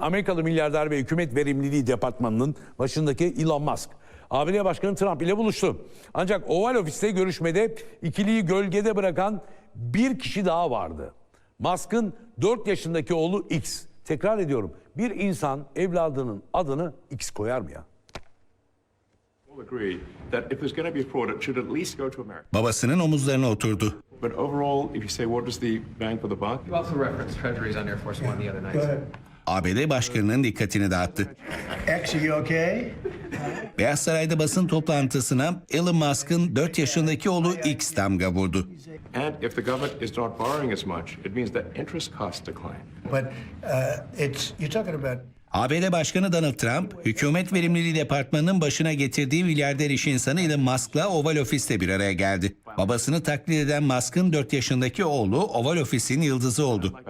Amerikalı milyarder ve hükümet verimliliği departmanının başındaki Elon Musk. ABD Başkanı Trump ile buluştu. Ancak Oval Ofis'te görüşmede ikiliyi gölgede bırakan bir kişi daha vardı. Musk'ın 4 yaşındaki oğlu X. Tekrar ediyorum bir insan evladının adını X koyar mı ya? Babasının omuzlarına oturdu. But overall, if you say what is the bang for the buck, You also referenced Treasuries on Air Force One the other night. ABD Başkanı'nın dikkatini dağıttı. Beyaz Saray'da basın toplantısına Elon Musk'ın 4 yaşındaki oğlu X damga vurdu. and if the government is not borrowing as much, it means that interest costs decline. But uh, it's you're talking about ABD Başkanı Donald Trump, Hükümet Verimliliği Departmanı'nın başına getirdiği milyarder iş insanı Elon Musk'la Oval Ofis'te bir araya geldi. Babasını taklit eden Musk'ın 4 yaşındaki oğlu Oval Ofis'in yıldızı oldu.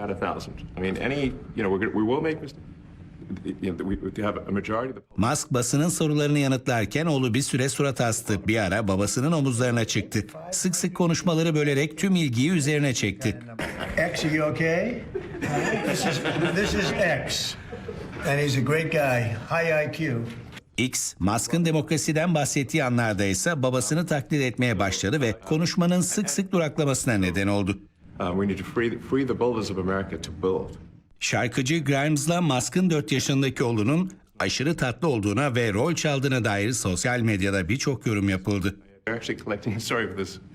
Musk basının sorularını yanıtlarken oğlu bir süre surat astı. Bir ara babasının omuzlarına çıktı. Sık sık konuşmaları bölerek tüm ilgiyi üzerine çekti. This is this is X, and he's a great guy, high IQ. X, Musk'ın demokrasiden bahsettiği anlarda ise babasını taklit etmeye başladı ve konuşmanın sık sık duraklamasına neden oldu. We need to free, free the builders of America to build. Şarkıcı Grimes'la Musk'ın 4 yaşındaki oğlunun aşırı tatlı olduğuna ve rol çaldığına dair sosyal medyada birçok yorum yapıldı.